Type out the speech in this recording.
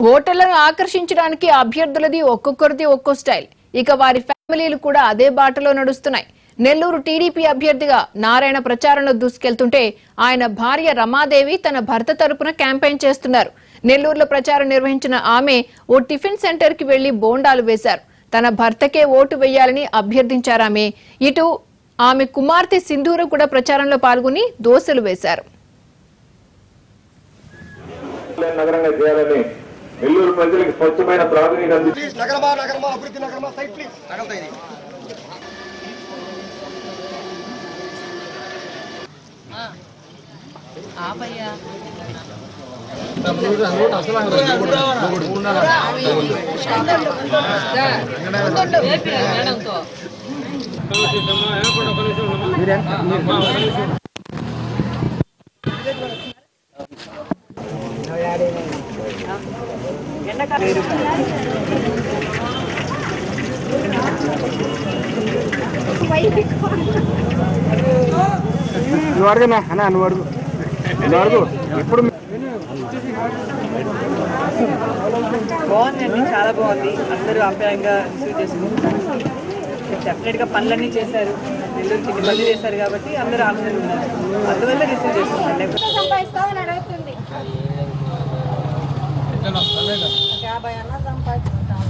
ఓటర్లను ఆకర్షించడానికి అభ్యర్థులది ఒక్కొక్కరిది ఒక్కో స్టైల్. ఇక వారి ఫ్యామిలీలు కూడా అదే బాటలో నడుస్తున్నాయి. నెల్లూరు టీడీపీ అభ్యర్థిగా నారాయణ ప్రచారంలో దూసుకెళ్తుంటే ఆయన భార్య రమాదేవి తన భర్త తరపున క్యాంపెయిన్ చేస్తున్నారు. నెల్లూరులో ప్రచారం నిర్వహించిన ఆమె ఓ టిఫిన్ సెంటర్కి వెళ్ళి బోండాలు వేశారు. తన భర్తకే ఓటు వేయాలని అభ్యర్థించారామె ఇటు ఆమె కుమార్తె సింధూర కూడా ప్రచారంలో పాల్గొని దోశలు వేశారు. నగరంగా చేయాలని నెల్లూరు ప్రజలకు స్వచ్ఛమైన త్రాగునీరు అంది ప్లీజ్ నువ్వు అడుగునా అన్నా నువ్వు అడుగు నువ్వు అడుగు ఇప్పుడు బాగుందండి చాలా బాగుంది. అందరూ ఆప్యాయంగా రిసీవ్ చేసుకుంటున్నారు. డెఫినెట్గా పనులన్నీ చేశారు. నెల్లూరుకి ఇన్ని పనులు చేశారు కాబట్టి అందరూ ఆనందంగా ఉన్నారు. అందువల్ల రిసీవ్ యాభై అన్న సంపాదించుకుంటాం